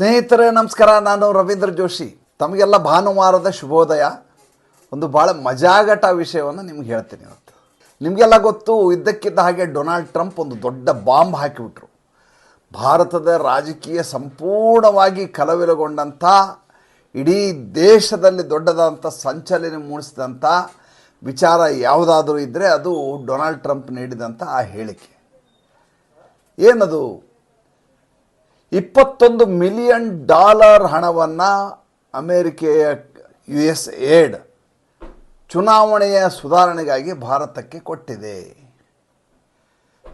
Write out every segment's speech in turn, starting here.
ಸ್ನೇಹಿತರೆ, ನಮಸ್ಕಾರ. ನಾನು ರವೀಂದ್ರ ಜೋಶಿ. ತಮಗೆಲ್ಲ ಭಾನುವಾರದ ಶುಭೋದಯ. ಒಂದು ಭಾಳ ಮಜಾಗಟ ವಿಷಯವನ್ನು ನಿಮ್ಗೆ ಹೇಳ್ತೀನಿ ಇವತ್ತು. ನಿಮಗೆಲ್ಲ ಗೊತ್ತು, ಇದ್ದಕ್ಕಿದ್ದ ಹಾಗೆ ಡೊನಾಲ್ಡ್ ಟ್ರಂಪ್ ಒಂದು ದೊಡ್ಡ ಬಾಂಬ್ ಹಾಕಿಬಿಟ್ರು. ಭಾರತದ ರಾಜಕೀಯ ಸಂಪೂರ್ಣವಾಗಿ ಕಲವಿಲಗೊಂಡಂಥ, ಇಡೀ ದೇಶದಲ್ಲಿ ದೊಡ್ಡದಾದಂಥ ಸಂಚಲನೆ ಮೂಡಿಸಿದಂಥ ವಿಚಾರ ಯಾವುದಾದ್ರೂ ಇದ್ದರೆ ಅದು ಡೊನಾಲ್ಡ್ ಟ್ರಂಪ್ ನೀಡಿದಂಥ ಆ ಹೇಳಿಕೆ. ಏನದು? ಇಪ್ಪತ್ತೊಂದು ಮಿಲಿಯನ್ ಡಾಲರ್ ಹಣವನ್ನು ಅಮೇರಿಕೆಯ ಯು ಎಸ್ ಏಡ್ ಚುನಾವಣೆಯ ಸುಧಾರಣೆಗಾಗಿ ಭಾರತಕ್ಕೆ ಕೊಟ್ಟಿದೆ.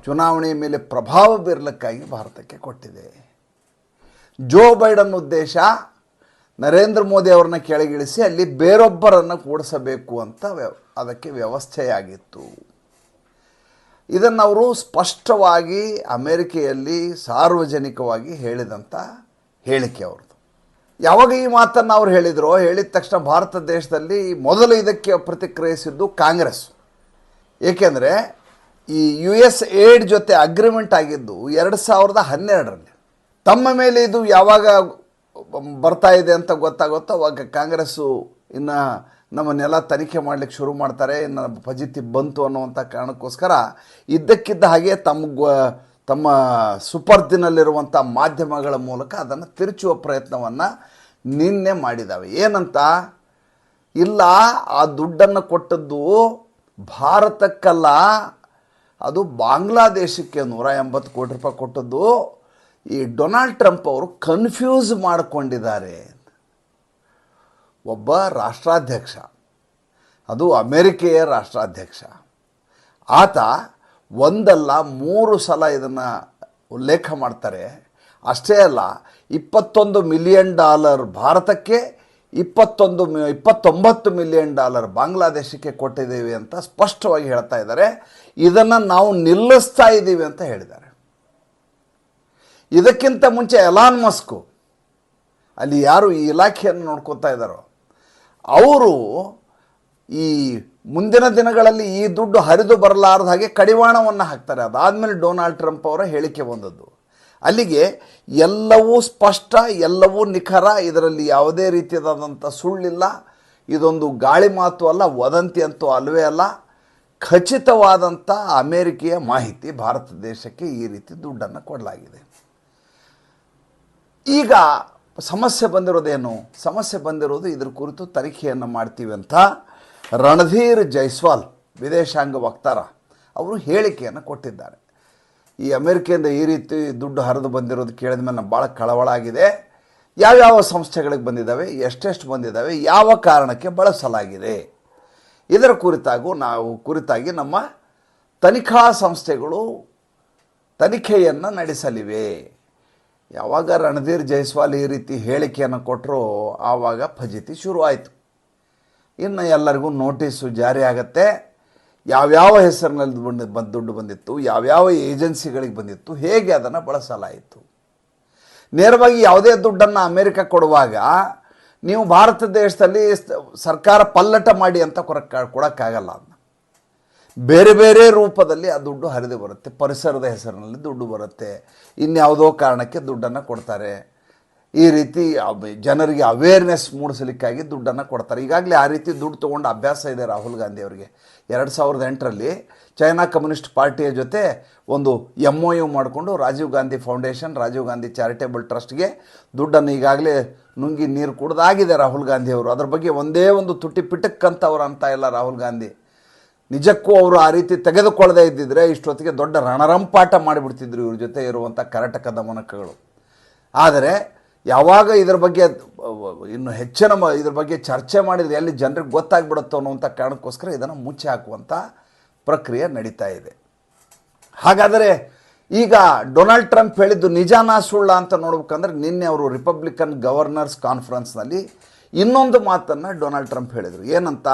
ಚುನಾವಣೆಯ ಮೇಲೆ ಪ್ರಭಾವ ಬೀರಲಿಕ್ಕಾಗಿ ಭಾರತಕ್ಕೆ ಕೊಟ್ಟಿದೆ. ಜೋ ಬೈಡನ್ ಉದ್ದೇಶ ನರೇಂದ್ರ ಮೋದಿ ಅವರನ್ನ ಕೆಳಗಿಳಿಸಿ ಅಲ್ಲಿ ಬೇರೊಬ್ಬರನ್ನು ಕೂಡಿಸಬೇಕು ಅಂತ ವ್ಯವ ಅದಕ್ಕೆ ವ್ಯವಸ್ಥೆಯಾಗಿತ್ತು. ಇದನ್ನು ಅವರು ಸ್ಪಷ್ಟವಾಗಿ ಅಮೇರಿಕೆಯಲ್ಲಿ ಸಾರ್ವಜನಿಕವಾಗಿ ಹೇಳಿದಂಥ ಹೇಳಿಕೆ ಅವ್ರದ್ದು. ಯಾವಾಗ ಈ ಮಾತನ್ನು ಅವ್ರು ಹೇಳಿದರೋ, ಹೇಳಿದ ತಕ್ಷಣ ಭಾರತ ದೇಶದಲ್ಲಿ ಮೊದಲು ಇದಕ್ಕೆ ಪ್ರತಿಕ್ರಿಯಿಸಿದ್ದು ಕಾಂಗ್ರೆಸ್. ಏಕೆಂದರೆ ಈ ಯು ಎಸ್ ಏಡ್ ಜೊತೆ ಅಗ್ರಿಮೆಂಟ್ ಆಗಿದ್ದು ಎರಡು ಸಾವಿರದ ಹನ್ನೆರಡರಲ್ಲಿ. ತಮ್ಮ ಮೇಲೆ ಇದು ಯಾವಾಗ ಬರ್ತಾ ಇದೆ ಅಂತ ಗೊತ್ತಾಗುತ್ತೋ ಅವಾಗ ಕಾಂಗ್ರೆಸ್ಸು ಇನ್ನು ನಮ್ಮನ್ನೆಲ್ಲ ತನಿಖೆ ಮಾಡಲಿಕ್ಕೆ ಶುರು ಮಾಡ್ತಾರೆ ನನ್ನ ಫಜಿತಿ ಬಂತು ಅನ್ನುವಂಥ ಕಾರಣಕ್ಕೋಸ್ಕರ ಇದ್ದಕ್ಕಿದ್ದ ಹಾಗೆ ತಮ್ಮ ತಮ್ಮ ಸುಪರ್ದಿನಲ್ಲಿರುವಂಥ ಮಾಧ್ಯಮಗಳ ಮೂಲಕ ಅದನ್ನು ತಿರುಚುವ ಪ್ರಯತ್ನವನ್ನು ನಿನ್ನೆ ಮಾಡಿದ್ದಾವೆ. ಏನಂತ? ಇಲ್ಲ, ಆ ದುಡ್ಡನ್ನು ಕೊಟ್ಟದ್ದು ಭಾರತಕ್ಕಲ್ಲ, ಅದು ಬಾಂಗ್ಲಾದೇಶಕ್ಕೆ ನೂರ ಎಂಬತ್ತು ಕೋಟಿ ರೂಪಾಯಿ ಕೊಟ್ಟದ್ದು. ಈ ಡೊನಾಲ್ಡ್ ಟ್ರಂಪ್ ಅವರು ಕನ್ಫ್ಯೂಸ್ ಮಾಡಿಕೊಂಡಿದ್ದಾರೆ. ಒಬ್ಬ ರಾಷ್ಟ್ರಾಧ್ಯಕ್ಷ. ಅದು ಅಮೇರಿಕೆಯ ರಾಷ್ಟ್ರಾಧ್ಯಕ್ಷ. ಆತ ಒಂದಲ್ಲ ಮೂರು ಸಲ ಇದನ್ನು ಉಲ್ಲೇಖ ಮಾಡ್ತಾರೆ. ಅಷ್ಟೇ ಅಲ್ಲ, ಇಪ್ಪತ್ತೊಂದು ಮಿಲಿಯನ್ ಡಾಲರ್ ಭಾರತಕ್ಕೆ, ಇಪ್ಪತ್ತೊಂದು ಮಿ- ಇಪ್ಪತ್ತೊಂಬತ್ತು ಮಿಲಿಯನ್ ಡಾಲರ್ ಬಾಂಗ್ಲಾದೇಶಕ್ಕೆ ಕೊಟ್ಟಿದ್ದೀವಿ ಅಂತ ಸ್ಪಷ್ಟವಾಗಿ ಹೇಳ್ತಾ ಇದ್ದಾರೆ. ಇದನ್ನು ನಾವು ನಿಲ್ಲಿಸ್ತಾ ಇದ್ದೀವಿ ಅಂತ ಹೇಳಿದ್ದಾರೆ. ಇದಕ್ಕಿಂತ ಮುಂಚೆ ಎಲಾನ್ ಮಸ್ಕು, ಅಲ್ಲಿ ಯಾರು ಈ ಇಲಾಖೆಯನ್ನು ನೋಡ್ಕೋತಾ ಇದ್ದಾರೋ ಅವರು ಈ ಮುಂದಿನ ದಿನಗಳಲ್ಲಿ ಈ ದುಡ್ಡು ಹರಿದು ಬರಲಾರದ ಹಾಗೆ ಕಡಿವಾಣವನ್ನು ಹಾಕ್ತಾರೆ. ಅದಾದಮೇಲೆ ಡೊನಾಲ್ಡ್ ಟ್ರಂಪ್ ಅವರ ಹೇಳಿಕೆ ಬಂದದ್ದು. ಅಲ್ಲಿಗೆ ಎಲ್ಲವೂ ಸ್ಪಷ್ಟ, ಎಲ್ಲವೂ ನಿಖರ, ಇದರಲ್ಲಿ ಯಾವುದೇ ರೀತಿಯಾದಂಥ ಸುಳ್ಳಿಲ್ಲ. ಇದೊಂದು ಗಾಳಿ ಮಾತು ಅಲ್ಲ, ವದಂತಿ ಅಂತೂ ಅಲ್ಲವೇ ಅಲ್ಲ. ಖಚಿತವಾದಂಥ ಅಮೇರಿಕೆಯ ಮಾಹಿತಿ ಭಾರತ ದೇಶಕ್ಕೆ ಈ ರೀತಿ ದುಡ್ಡನ್ನು ಕೊಡಲಾಗಿದೆ. ಈಗ ಸಮಸ್ಯೆ ಬಂದಿರೋದೇನು? ಸಮಸ್ಯೆ ಬಂದಿರೋದು ಇದ್ರ ಕುರಿತು ತನಿಖೆಯನ್ನು ಮಾಡ್ತೀವಿ ಅಂತ ರಣಧೀರ್ ಜೈಸ್ವಾಲ್, ವಿದೇಶಾಂಗ ವಕ್ತಾರ, ಅವರು ಹೇಳಿಕೆಯನ್ನು ಕೊಟ್ಟಿದ್ದಾರೆ. ಈ ಅಮೇರಿಕೆಯಿಂದ ಈ ರೀತಿ ದುಡ್ಡು ಹರಿದು ಬಂದಿರೋದು ಕೇಳಿದ ಮೇಲೆ ಭಾಳ ಕಳವಳ ಆಗಿದೆ ಯಾವ್ಯಾವ ಸಂಸ್ಥೆಗಳಿಗೆ ಬಂದಿದ್ದಾವೆ, ಎಷ್ಟೆಷ್ಟು ಬಂದಿದ್ದಾವೆ, ಯಾವ ಕಾರಣಕ್ಕೆ ಬಳಸಲಾಗಿದೆ? ಇದರ ಕುರಿತಾಗೂ ನಾವು, ಕುರಿತಾಗಿ ನಮ್ಮ ತನಿಖಾ ಸಂಸ್ಥೆಗಳು ತನಿಖೆಯನ್ನು ನಡೆಸಲಿವೆ. ಯಾವಾಗ ರಣಧೀರ್ ಜೈಸ್ವಾಲ್ ಈ ರೀತಿ ಹೇಳಿಕೆಯನ್ನು ಕೊಟ್ಟರು ಆವಾಗ ಫಜಿತಿ ಶುರುವಾಯಿತು. ಇನ್ನು ಎಲ್ಲರಿಗೂ ನೋಟಿಸು ಜಾರಿ ಆಗತ್ತೆ. ಯಾವ್ಯಾವ ಹೆಸರಿನಲ್ಲಿ ಬಂದು ಬಂದು ದುಡ್ಡು ಬಂದಿತ್ತು, ಯಾವ್ಯಾವ ಏಜೆನ್ಸಿಗಳಿಗೆ ಬಂದಿತ್ತು, ಹೇಗೆ ಅದನ್ನು ಬಳಸಲಾಯಿತು. ನೇರವಾಗಿ ಯಾವುದೇ ದುಡ್ಡನ್ನು ಅಮೇರಿಕ ಕೊಡುವಾಗ ನೀವು ಭಾರತ ದೇಶದಲ್ಲಿ ಸರ್ಕಾರ ಪಲ್ಲಟ ಮಾಡಿ ಅಂತ ಕೊರ ಕೊಡೋಕ್ಕಾಗಲ್ಲ ಅದನ್ನ. ಬೇರೆ ಬೇರೆ ರೂಪದಲ್ಲಿ ಆ ದುಡ್ಡು ಹರಿದು ಬರುತ್ತೆ. ಪರಿಸರದ ಹೆಸರಿನಲ್ಲಿ ದುಡ್ಡು ಬರುತ್ತೆ. ಇನ್ಯಾವುದೋ ಕಾರಣಕ್ಕೆ ದುಡ್ಡನ್ನು ಕೊಡ್ತಾರೆ. ಈ ರೀತಿ ಜನರಿಗೆ ಅವೇರ್ನೆಸ್ ಮೂಡಿಸಲಿಕ್ಕಾಗಿ ದುಡ್ಡನ್ನು ಕೊಡ್ತಾರೆ. ಈಗಾಗಲೇ ಆ ರೀತಿ ದುಡ್ಡು ತೊಗೊಂಡು ಅಭ್ಯಾಸ ಇದೆ ರಾಹುಲ್ ಗಾಂಧಿ ಅವರಿಗೆ. ಎರಡು ಸಾವಿರದ ಎಂಟರಲ್ಲಿ ಚೈನಾ ಕಮ್ಯುನಿಸ್ಟ್ ಪಾರ್ಟಿಯ ಜೊತೆ ಒಂದು ಎಂ ಒ ಯು ಮಾಡಿಕೊಂಡು ರಾಜೀವ್ ಗಾಂಧಿ ಫೌಂಡೇಶನ್, ರಾಜೀವ್ ಗಾಂಧಿ ಚಾರಿಟೇಬಲ್ ಟ್ರಸ್ಟ್ಗೆ ದುಡ್ಡನ್ನು ಈಗಾಗಲೇ ನುಂಗಿ ನೀರು ಕುಡ್ದಾಗಿದೆ ರಾಹುಲ್ ಗಾಂಧಿ ಅವರು. ಅದ್ರ ಬಗ್ಗೆ ಒಂದೇ ಒಂದು ತುಟಿ ಪಿಟಕ್ಕಂತ ಅವ್ರು ಅಂತ ಇಲ್ಲ ರಾಹುಲ್ ಗಾಂಧಿ. ನಿಜಕ್ಕೂ ಅವರು ಆ ರೀತಿ ತೆಗೆದುಕೊಳ್ಳದೇ ಇದ್ದಿದ್ರೆ ಇಷ್ಟೊತ್ತಿಗೆ ದೊಡ್ಡ ರಣರಂಪಾಟ ಮಾಡಿಬಿಡ್ತಿದ್ರು ಇವ್ರ ಜೊತೆ ಇರುವಂಥ ಕರಟಕದ ಮನಕಗಳು ಆದರೆ ಯಾವಾಗ ಇದರ ಬಗ್ಗೆ ಇನ್ನು ಹೆಚ್ಚಿನ ಇದ್ರ ಬಗ್ಗೆ ಚರ್ಚೆ ಮಾಡಿದರೆ ಎಲ್ಲಿ ಜನರಿಗೆ ಗೊತ್ತಾಗ್ಬಿಡುತ್ತೋ ಅನ್ನುವಂಥ ಕಾರಣಕ್ಕೋಸ್ಕರ ಇದನ್ನು ಮುಚ್ಚಿ ಹಾಕುವಂಥ ಪ್ರಕ್ರಿಯೆ ನಡೀತಾ ಇದೆ. ಹಾಗಾದರೆ ಈಗ ಡೊನಾಲ್ಡ್ ಟ್ರಂಪ್ ಹೇಳಿದ್ದು ನಿಜಾನಾ ಸುಳ್ಳ ಅಂತ ನೋಡ್ಬೇಕಂದ್ರೆ ನಿನ್ನೆ ಅವರು ರಿಪಬ್ಲಿಕನ್ ಗವರ್ನರ್ಸ್ ಕಾನ್ಫರೆನ್ಸ್ನಲ್ಲಿ ಇನ್ನೊಂದು ಮಾತನ್ನು ಡೊನಾಲ್ಡ್ ಟ್ರಂಪ್ ಹೇಳಿದರು. ಏನಂತ?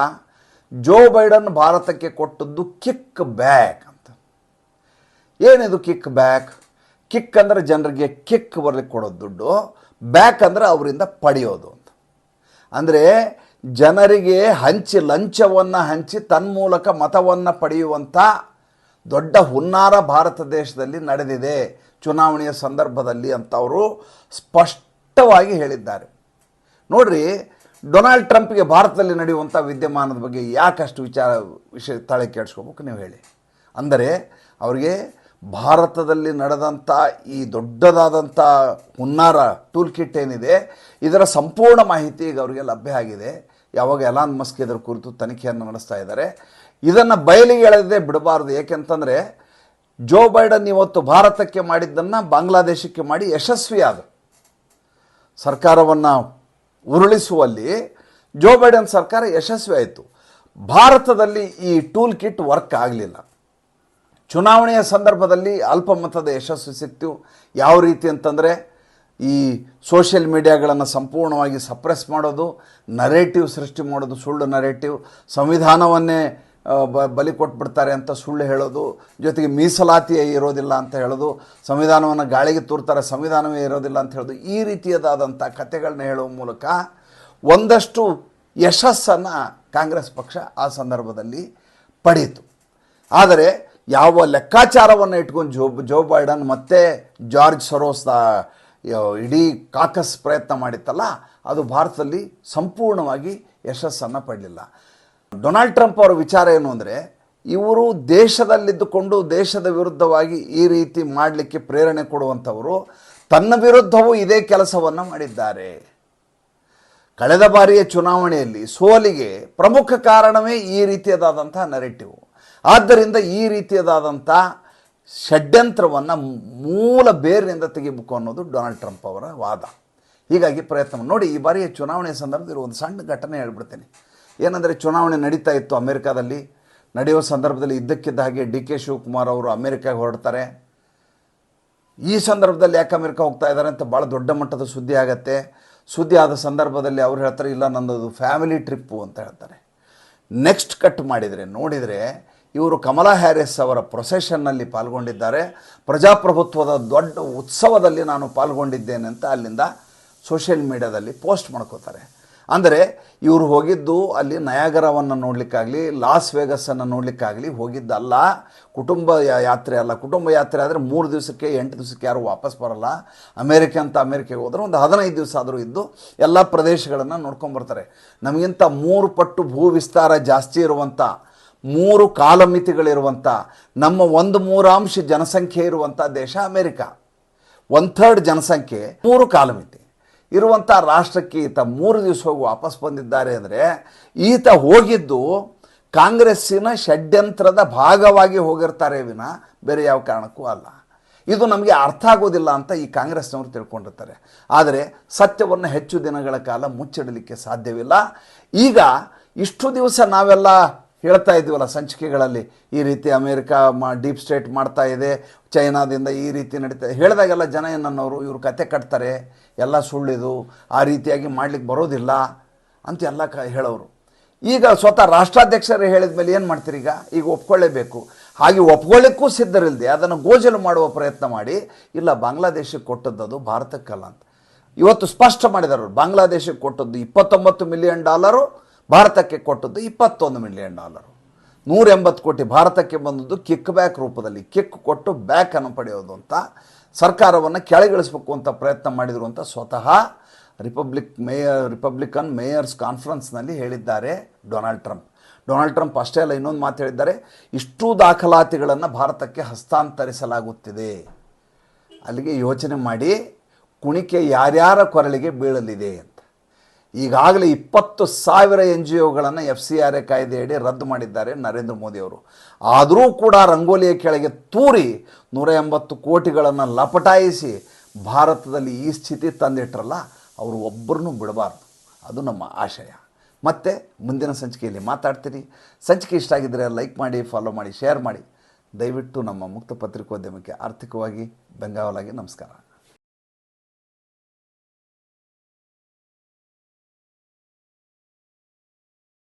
ಜೋ ಬೈಡನ್ ಭಾರತಕ್ಕೆ ಕೊಟ್ಟದ್ದು ಕಿಕ್ ಬ್ಯಾಕ್ ಅಂತ. ಏನಿದು ಕಿಕ್ ಬ್ಯಾಕ್? ಕಿಕ್ ಅಂದರೆ ಜನರಿಗೆ ಕಿಕ್ ಬರ್ಲಿಕ್ಕೆ ಕೊಡೋದು ದುಡ್ಡು, ಬ್ಯಾಕ್ ಅಂದರೆ ಅವರಿಂದ ಪಡೆಯೋದು ಅಂತ. ಅಂದರೆ ಜನರಿಗೆ ಹಂಚಿ ಲಂಚವನ್ನು ಹಂಚಿ ತನ್ಮೂಲಕ ಮತವನ್ನು ಪಡೆಯುವಂಥ ದೊಡ್ಡ ಹುನ್ನಾರ ಭಾರತ ದೇಶದಲ್ಲಿ ನಡೆದಿದೆ ಚುನಾವಣೆಯ ಸಂದರ್ಭದಲ್ಲಿ ಅಂತ ಅವರು ಸ್ಪಷ್ಟವಾಗಿ ಹೇಳಿದ್ದಾರೆ. ನೋಡ್ರಿ ಡೊನಾಲ್ಡ್ ಟ್ರಂಪ್ಗೆ ಭಾರತದಲ್ಲಿ ನಡೆಯುವಂಥ ವಿದ್ಯಮಾನದ ಬಗ್ಗೆ ಯಾಕಷ್ಟು ವಿಚಾರ, ವಿಷಯ ತಾಳೆ ಕೇಳಿಸ್ಕೋಬೇಕು ನೀವು ಹೇಳಿ. ಅಂದರೆ ಅವರಿಗೆ ಭಾರತದಲ್ಲಿ ನಡೆದಂಥ ಈ ದೊಡ್ಡದಾದಂಥ ಹುನ್ನಾರ ಟೂಲ್ ಕಿಟ್ ಏನಿದೆ, ಇದರ ಸಂಪೂರ್ಣ ಮಾಹಿತಿ ಈಗ ಅವರಿಗೆ ಲಭ್ಯ ಆಗಿದೆ. ಯಾವಾಗ ಎಲಾನ್ ಮಸ್ಕ್ ಇದರ ಕುರಿತು ತನಿಖೆಯನ್ನು ನಡೆಸ್ತಾ ಇದ್ದಾರೆ. ಇದನ್ನು ಬಯಲಿಗೆ ಎಳೆದೇ ಬಿಡಬಾರ್ದು. ಏಕೆಂತಂದರೆ ಜೋ ಬೈಡನ್ ಇವತ್ತು ಭಾರತಕ್ಕೆ ಮಾಡಿದ್ದನ್ನು ಬಾಂಗ್ಲಾದೇಶಕ್ಕೆ ಮಾಡಿ ಯಶಸ್ವಿಯಾದ ಸರ್ಕಾರವನ್ನು ಉರುಳಿಸುವಲ್ಲಿ ಜೋ ಬೈಡನ್ ಸರ್ಕಾರ ಯಶಸ್ವಿ ಆಯಿತು. ಭಾರತದಲ್ಲಿ ಈ ಟೂಲ್ ಕಿಟ್ ವರ್ಕ್ ಆಗಲಿಲ್ಲ. ಚುನಾವಣೆಯ ಸಂದರ್ಭದಲ್ಲಿ ಅಲ್ಪಮತದ ಯಶಸ್ಸು ಸಿಕ್ತು. ಯಾವ ರೀತಿ ಅಂತಂದರೆ ಈ ಸೋಷಿಯಲ್ ಮೀಡಿಯಾಗಳನ್ನು ಸಂಪೂರ್ಣವಾಗಿ ಸಪ್ರೆಸ್ ಮಾಡೋದು ನರೇಟಿವ್ ಸೃಷ್ಟಿ ಮಾಡೋದು, ಸುಳ್ಳು ನರೇಟಿವ್ ಸಂವಿಧಾನವನ್ನೇ ಬ, ಬಲಿ ಕೊಟ್ಬಿಡ್ತಾರೆ ಅಂತ ಸುಳ್ಳು ಹೇಳೋದು, ಜೊತೆಗೆ ಮೀಸಲಾತಿಯೇ ಇರೋದಿಲ್ಲ ಅಂತ ಹೇಳೋದು, ಸಂವಿಧಾನವನ್ನು ಗಾಳಿಗೆ ತೂರ್ತಾರೆ ಸಂವಿಧಾನವೇ ಇರೋದಿಲ್ಲ ಅಂತ ಹೇಳೋದು, ಈ ರೀತಿಯದಾದಂಥ ಕಥೆಗಳನ್ನ ಹೇಳುವ ಮೂಲಕ ಒಂದಷ್ಟು ಯಶಸ್ಸನ್ನು ಕಾಂಗ್ರೆಸ್ ಪಕ್ಷ ಆ ಸಂದರ್ಭದಲ್ಲಿ ಪಡೆಯಿತು ಆದರೆ ಯಾವ ಲೆಕ್ಕಾಚಾರವನ್ನು ಇಟ್ಕೊಂಡು ಜೋ ಜೋ ಬೈಡನ್ ಮತ್ತು ಜಾರ್ಜ್ ಸರೋಸ್ ಇಡೀ ಕಾಕಸ್ ಪ್ರಯತ್ನ ಮಾಡಿತ್ತಲ್ಲ, ಅದು ಭಾರತದಲ್ಲಿ ಸಂಪೂರ್ಣವಾಗಿ ಯಶಸ್ಸನ್ನು ಪಡಲಿಲ್ಲ. ಡೊನಾಲ್ಡ್ ಟ್ರಂಪ್ ಅವರ ವಿಚಾರ ಏನು ಅಂದರೆ, ಇವರು ದೇಶದಲ್ಲಿದ್ದುಕೊಂಡು ದೇಶದ ವಿರುದ್ಧವಾಗಿ ಈ ರೀತಿ ಮಾಡಲಿಕ್ಕೆ ಪ್ರೇರಣೆ ಕೊಡುವಂಥವರು, ತನ್ನ ವಿರುದ್ಧವೂ ಇದೇ ಕೆಲಸವನ್ನು ಮಾಡಿದ್ದಾರೆ. ಕಳೆದ ಬಾರಿಯ ಚುನಾವಣೆಯಲ್ಲಿ ಸೋಲಿಗೆ ಪ್ರಮುಖ ಕಾರಣವೇ ಈ ರೀತಿಯದಾದಂಥ ನರೇಟಿವ್ ಆದ್ದರಿಂದ ಈ ರೀತಿಯದಾದಂಥ ಷಡ್ಯಂತ್ರವನ್ನು ಮೂಲ ಬೇರಿನಿಂದ ತೆಗಿಬೇಕು ಅನ್ನೋದು ಡೊನಾಲ್ಡ್ ಟ್ರಂಪ್ ಅವರ ವಾದ. ಹೀಗಾಗಿ ಪ್ರಯತ್ನ ನೋಡಿ, ಈ ಬಾರಿಯ ಚುನಾವಣೆಯ ಸಂದರ್ಭದಲ್ಲಿ ಒಂದು ಸಣ್ಣ ಘಟನೆ ಹೇಳ್ಬಿಡ್ತೇನೆ. ಏನಂದರೆ ಚುನಾವಣೆ ನಡೀತಾ ಇತ್ತು ಅಮೆರಿಕಾದಲ್ಲಿ. ನಡೆಯುವ ಸಂದರ್ಭದಲ್ಲಿ ಇದ್ದಕ್ಕಿದ್ದ ಹಾಗೆ ಡಿ ಕೆ ಶಿವಕುಮಾರ್ ಅವರು ಅಮೆರಿಕಾಗೆ ಹೊರಡ್ತಾರೆ. ಈ ಸಂದರ್ಭದಲ್ಲಿ ಯಾಕೆ ಅಮೆರಿಕ ಹೋಗ್ತಾ ಇದ್ದಾರೆ ಅಂತ ಭಾಳ ದೊಡ್ಡ ಮಟ್ಟದ ಸುದ್ದಿ ಆಗತ್ತೆ. ಸುದ್ದಿ ಆದ ಸಂದರ್ಭದಲ್ಲಿ ಅವ್ರು ಹೇಳ್ತಾರೆ, ಇಲ್ಲ ನನ್ನದು ಫ್ಯಾಮಿಲಿ ಟ್ರಿಪ್ಪು ಅಂತ ಹೇಳ್ತಾರೆ. ನೆಕ್ಸ್ಟ್ ಕಟ್ ಮಾಡಿದರೆ, ನೋಡಿದರೆ ಇವರು ಕಮಲಾ ಹ್ಯಾರಿಸ್ ಅವರ ಪ್ರೊಸೆಷನ್ನಲ್ಲಿ ಪಾಲ್ಗೊಂಡಿದ್ದಾರೆ. ಪ್ರಜಾಪ್ರಭುತ್ವದ ದೊಡ್ಡ ಉತ್ಸವದಲ್ಲಿ ನಾನು ಪಾಲ್ಗೊಂಡಿದ್ದೇನೆ ಅಂತ ಅಲ್ಲಿಂದ ಸೋಷಿಯಲ್ ಮೀಡಿಯಾದಲ್ಲಿ ಪೋಸ್ಟ್ ಮಾಡ್ಕೋತಾರೆ. ಅಂದರೆ ಇವರು ಹೋಗಿದ್ದು ಅಲ್ಲಿ ನಯಾಗರವನ್ನು ನೋಡಲಿಕ್ಕಾಗಲಿ, ಲಾಸ್ ವೇಗಸನ್ನು ನೋಡಲಿಕ್ಕಾಗಲಿ ಹೋಗಿದ್ದಲ್ಲ. ಕುಟುಂಬ ಯಾತ್ರೆ ಅಲ್ಲ. ಕುಟುಂಬ ಯಾತ್ರೆ ಆದರೆ ಮೂರು ದಿವಸಕ್ಕೆ, ಎಂಟು ದಿವಸಕ್ಕೆ ಯಾರು ವಾಪಸ್ ಬರಲ್ಲ. ಅಮೇರಿಕ ಅಂತ ಅಮೇರಿಕೆಗೆ ಹೋದರೆ ಒಂದು ಹದಿನೈದು ದಿವಸ ಆದರೂ ಇದ್ದು ಎಲ್ಲ ಪ್ರದೇಶಗಳನ್ನು ನೋಡ್ಕೊಂಬರ್ತಾರೆ ನಮಗಿಂತ ಮೂರು ಪಟ್ಟು ಭೂ ವಿಸ್ತಾರ ಜಾಸ್ತಿ ಇರುವಂಥ ಮೂರು ಕಾಲಮಿತಿಗಳಿರುವಂಥ ನಮ್ಮ ಒಂದು ಮೂರಾಂಶ ಜನಸಂಖ್ಯೆ ಇರುವಂಥ ದೇಶ ಅಮೇರಿಕ. ಒನ್ ಥರ್ಡ್ ಜನಸಂಖ್ಯೆ ಮೂರು ಕಾಲಮಿತಿ. ಇರುವಂಥ ರಾಷ್ಟ್ರಕ್ಕೆ ಈತ ಮೂರು ದಿವಸ ಹೋಗಿ ವಾಪಸ್ ಬಂದಿದ್ದಾರೆ ಅಂದರೆ ಈತ ಹೋಗಿದ್ದು ಕಾಂಗ್ರೆಸ್ಸಿನ ಷಡ್ಯಂತ್ರದ ಭಾಗವಾಗಿ ಹೋಗಿರ್ತಾರೆ ವಿನ. ಬೇರೆ ಯಾವ ಕಾರಣಕ್ಕೂ ಅಲ್ಲ. ಇದು ನಮಗೆ ಅರ್ಥ ಆಗೋದಿಲ್ಲ ಅಂತ ಈ ಕಾಂಗ್ರೆಸ್ನವರು ತಿಳ್ಕೊಂಡಿರ್ತಾರೆ. ಆದರೆ ಸತ್ಯವನ್ನು ಹೆಚ್ಚು ದಿನಗಳ ಕಾಲ ಮುಚ್ಚಿಡಲಿಕ್ಕೆ ಸಾಧ್ಯವಿಲ್ಲ. ಈಗ ಇಷ್ಟು ದಿವಸ ನಾವೆಲ್ಲ ಹೇಳ್ತಾ ಇದ್ದೀವಲ್ಲ ಸಂಚಿಕೆಗಳಲ್ಲಿ, ಈ ರೀತಿ ಅಮೇರಿಕ ಮಾ, ಡೀಪ್ ಸ್ಟೇಟ್ ಮಾಡ್ತಾ ಇದೆ, ಚೈನಾದಿಂದ ಈ ರೀತಿ ನಡೀತಾ, ಹೇಳಿದಾಗೆಲ್ಲ ಜನ ಏನನ್ನೋರು, ಇವರು ಕತೆ ಕಟ್ತಾರೆ, ಎಲ್ಲ ಸುಳ್ಳಿದು, ಆ ರೀತಿಯಾಗಿ ಮಾಡ್ಲಿಕ್ಕೆ ಬರೋದಿಲ್ಲ ಅಂತ ಎಲ್ಲ ಕ, ಹೇಳೋರು. ಈಗ ಸ್ವತಃ ರಾಷ್ಟ್ರಾಧ್ಯಕ್ಷರೇ ಹೇಳಿದ ಮೇಲೆ ಏನು ಮಾಡ್ತೀರಿ ಈಗ? ಈಗ ಒಪ್ಕೊಳ್ಳೇಬೇಕು. ಹಾಗೆ ಒಪ್ಕೊಳ್ಳಿಕ್ಕೂ ಸಿದ್ಧರಿಲ್ಲದೆ ಅದನ್ನು ಗೋಜಲು ಮಾಡುವ ಪ್ರಯತ್ನ ಮಾಡಿ, ಇಲ್ಲ ಬಾಂಗ್ಲಾದೇಶಕ್ಕೆ ಕೊಟ್ಟದ್ದು ಭಾರತಕ್ಕಲ್ಲ ಅಂತ. ಇವತ್ತು ಸ್ಪಷ್ಟ ಮಾಡಿದರು ಬಾಂಗ್ಲಾದೇಶಕ್ಕೆ ಕೊಟ್ಟದ್ದು ಇಪ್ಪತ್ತೊಂಬತ್ತು ಮಿಲಿಯನ್ ಡಾಲರು ಭಾರತಕ್ಕೆ ಕೊಟ್ಟದ್ದು ಇಪ್ಪತ್ತೊಂದು ಮಿಲಿಯನ್ ಡಾಲರು. ನೂರ ಎಂಬತ್ತು ಕೋಟಿ ಭಾರತಕ್ಕೆ ಬಂದದ್ದು ಕಿಕ್ ಬ್ಯಾಕ್ ರೂಪದಲ್ಲಿ. ಕಿಕ್ ಕೊಟ್ಟು ಬ್ಯಾಕ್ ಅನ್ನು ಪಡೆಯೋದು ಅಂತ ಸರ್ಕಾರವನ್ನು ಕೆಳಗಿಳಿಸ್ಬೇಕು ಅಂತ ಪ್ರಯತ್ನ ಮಾಡಿದರು ಅಂತ ಸ್ವತಃ ರಿಪಬ್ಲಿಕ್ ಮೇಯರ್, ರಿಪಬ್ಲಿಕನ್ ಮೇಯರ್ಸ್ ಕಾನ್ಫರೆನ್ಸ್ನಲ್ಲಿ ಹೇಳಿದ್ದಾರೆ ಡೊನಾಲ್ಡ್ ಟ್ರಂಪ್. ಡೊನಾಲ್ಡ್ ಟ್ರಂಪ್ ಅಷ್ಟೇ ಅಲ್ಲ, ಇನ್ನೊಂದು ಮಾತು ಹೇಳಿದ್ದಾರೆ, ಇಷ್ಟು ದಾಖಲಾತಿಗಳನ್ನು ಭಾರತಕ್ಕೆ ಹಸ್ತಾಂತರಿಸಲಾಗುತ್ತಿದೆ. ಅಲ್ಲಿಗೆ ಯೋಚನೆ ಮಾಡಿ, ಕುಣಿಕೆ ಯಾರ್ಯಾರ ಕೊರಳಿಗೆ ಬೀಳಲಿದೆ ಅಂತ. ಈಗಾಗಲೇ ಇಪ್ಪತ್ತು ಸಾವಿರ ಎನ್ ಜಿ ಒಗಳನ್ನು ಎಫ್ ಸಿ ಆರ್ ಎ ಕಾಯ್ದೆಯಡಿ ರದ್ದು ಮಾಡಿದ್ದಾರೆ ನರೇಂದ್ರ ಮೋದಿಯವರು ಆದರೂ ಕೂಡ ರಂಗೋಲಿಯ ಕೆಳಗೆ ತೂರಿ ನೂರ ಎಂಬತ್ತು ಕೋಟಿಗಳನ್ನು ಲಪಟಾಯಿಸಿ ಭಾರತದಲ್ಲಿ ಈ ಸ್ಥಿತಿ ತಂದಿಟ್ರಲ್ಲ, ಅವರು ಒಬ್ಬರನ್ನೂ ಬಿಡಬಾರ್ದು. ಅದು ನಮ್ಮ ಆಶಯ. ಮತ್ತೆ ಮುಂದಿನ ಸಂಚಿಕೆಯಲ್ಲಿ ಮಾತಾಡ್ತೀನಿ. ಸಂಚಿಕೆ ಇಷ್ಟ ಆಗಿದ್ದರೆ ಲೈಕ್ ಮಾಡಿ, ಫಾಲೋ ಮಾಡಿ, ಶೇರ್ ಮಾಡಿ. ದಯವಿಟ್ಟು ನಮ್ಮ ಮುಕ್ತ ಪತ್ರಿಕೋದ್ಯಮಕ್ಕೆ ಆರ್ಥಿಕವಾಗಿ ಬೆಂಗಾವಲಾಗಿ ನಮಸ್ಕಾರ.